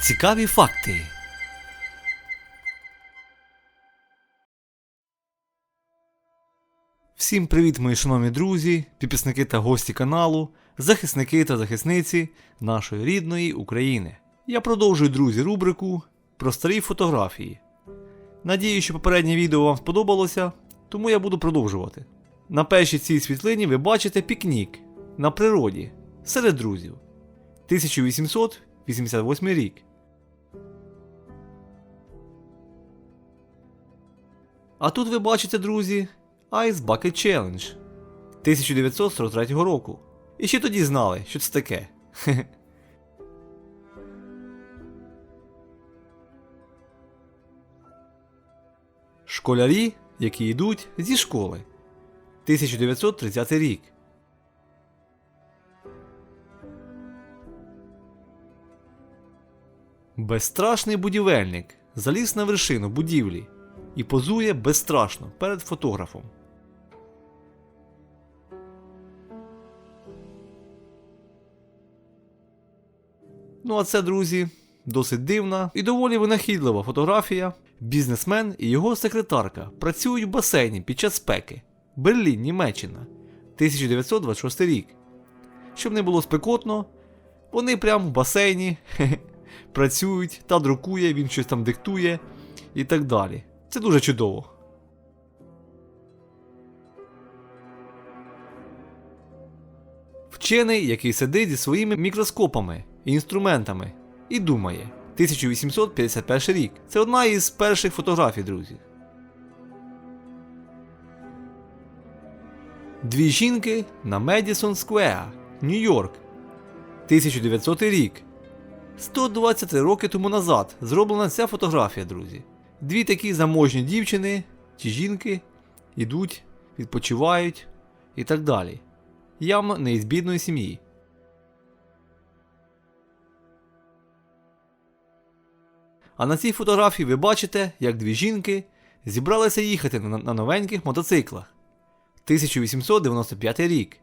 Цікаві факти. Всім привіт, мої шановні друзі, підписники та гості каналу, захисники та захисниці нашої рідної України. Я продовжую, друзі, рубрику про старі фотографії. Надію, що попереднє відео вам сподобалося, тому я буду продовжувати. На першій цій світлині ви бачите пікнік на природі серед друзів. 1888 рік. А тут ви бачите, друзі, Ice Bucket Challenge 1943 року. І ще тоді знали, що це таке. Школярі, які йдуть зі школи. 1930 рік. Безстрашний будівельник заліз на вершину будівлі і позує безстрашно перед фотографом. Ну а це, друзі, досить дивна і доволі винахідлива фотографія. Бізнесмен і його секретарка працюють в басейні під час спеки. Берлін, Німеччина, 1926 рік. Щоб не було спекотно, вони прямо в басейні працюють та друкує, він щось там диктує і так далі. Це дуже чудово. Вчений, який сидить зі своїми мікроскопами і інструментами, і думає. 1851 рік. Це одна із перших фотографій, друзі. Дві жінки на Медісон Сквер, Нью-Йорк. 1900 рік. 123 роки тому назад зроблена ця фотографія, друзі. Дві такі заможні дівчини чи жінки йдуть, відпочивають і так далі. Явно не із бідної сім'ї. А на цій фотографії ви бачите, як дві жінки зібралися їхати на, новеньких мотоциклах. 1895 рік.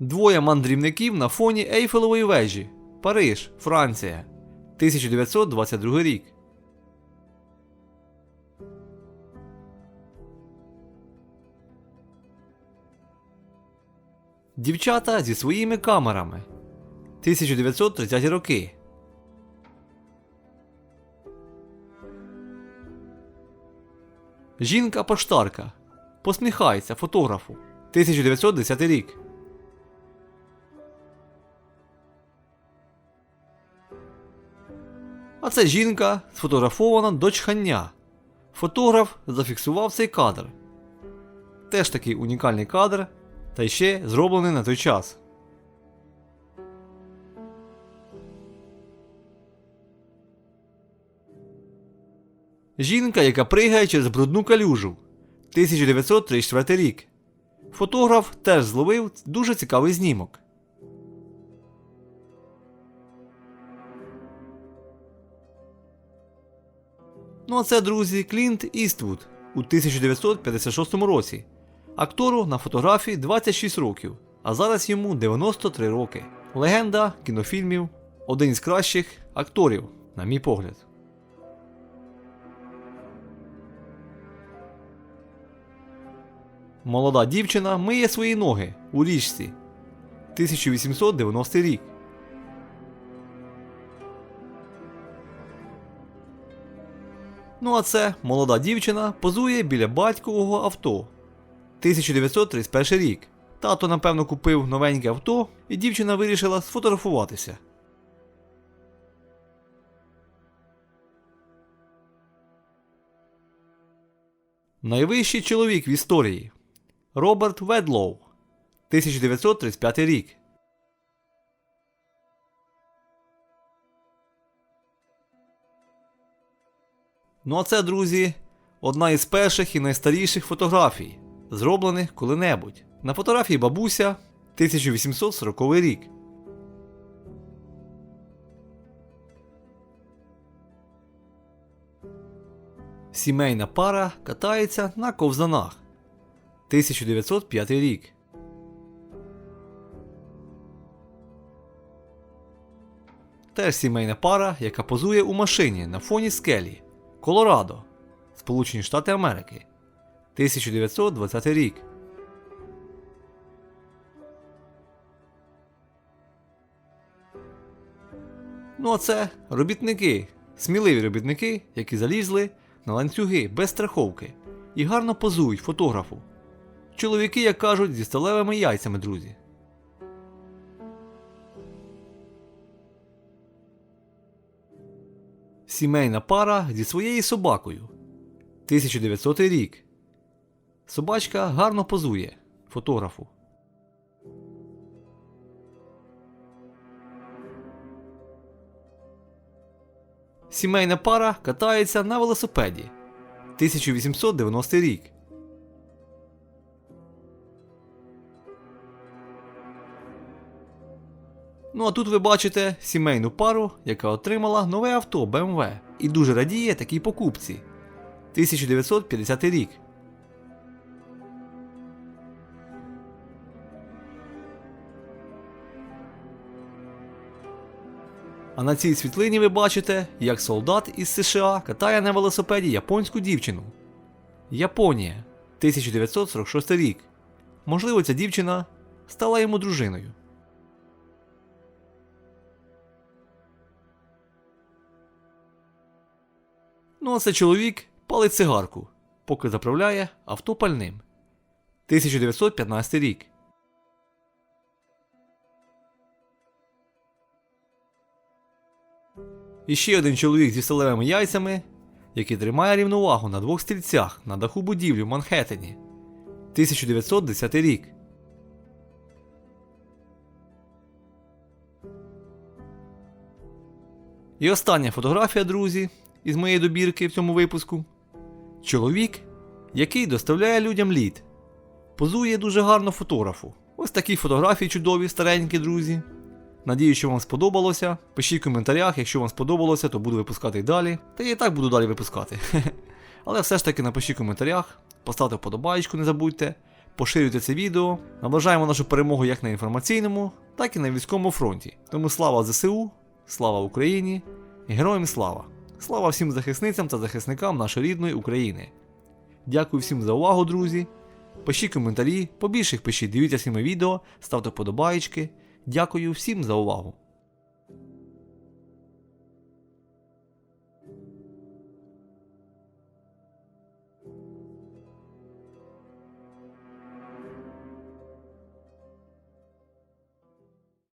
Двоє мандрівників на фоні Ейфелевої вежі. Париж, Франція. 1922 рік. Дівчата зі своїми камерами. 1930 роки. Жінка-поштарка. Посміхається фотографу. 1910 рік. Це жінка сфотографована до чхання. Фотограф зафіксував цей кадр. Теж такий унікальний кадр, та ще зроблений на той час. Жінка, яка пригає через брудну калюжу. 1934 рік. Фотограф теж зловив дуже цікавий знімок. Ну а це, друзі, Клінт Іствуд у 1956 році. Актору на фотографії 26 років, а зараз йому 93 роки. Легенда кінофільмів, один із кращих акторів, на мій погляд. Молода дівчина миє свої ноги у річці. 1890 рік. Ну а це молода дівчина позує біля батькового авто. 1931 рік. Тато, напевно, купив новеньке авто, і дівчина вирішила сфотографуватися. Найвищий чоловік в історії Роберт Ведлоу. 1935 рік. Ну а це, друзі, одна із перших і найстаріших фотографій, зроблених коли-небудь. На фотографії бабуся 1840 рік. Сімейна пара катається на ковзанах. 1905 рік. Теж сімейна пара, яка позує у машині на фоні скелі. Колорадо, Сполучені Штати Америки. 1920 рік. Ну а це робітники, сміливі робітники, які залізли на ланцюги без страховки і гарно позують фотографу. Чоловіки, як кажуть, зі сталевими яйцями, друзі. Сімейна пара зі своєю собакою. 1900 рік. Собачка гарно позує фотографу. Сімейна пара катається на велосипеді. 1890 рік. Ну а тут ви бачите сімейну пару, яка отримала нове авто BMW і дуже радіє такій покупці. 1950 рік. А на цій світлині ви бачите, як солдат із США катає на велосипеді японську дівчину. Японія, 1946 рік. Можливо, ця дівчина стала йому дружиною. Ну а це чоловік палить цигарку, поки заправляє авто пальним. 1915 рік. І ще один чоловік зі сталевими яйцями, який тримає рівновагу на двох стільцях на даху будівлі в Манхеттені. 1910 рік. І остання фотографія, друзі, із моєї добірки в цьому випуску. Чоловік, який доставляє людям лід. Позує дуже гарно фотографу. Ось такі фотографії чудові, старенькі, друзі. Надію, що вам сподобалося. Пишіть в коментарях, якщо вам сподобалося, то буду випускати і далі. Та я і так буду далі випускати. Але все ж таки напишіть в коментарях, поставте вподобайку, не забудьте, поширюйте це відео. Наближаємо нашу перемогу як на інформаційному, так і на військовому фронті. Тому слава ЗСУ, слава Україні і героям слава! Слава всім захисницям та захисникам нашої рідної України. Дякую всім за увагу, друзі. Пишіть коментарі, побільше їх пишіть, дивіться всі мої відео, ставте подобаєчки. Дякую всім за увагу.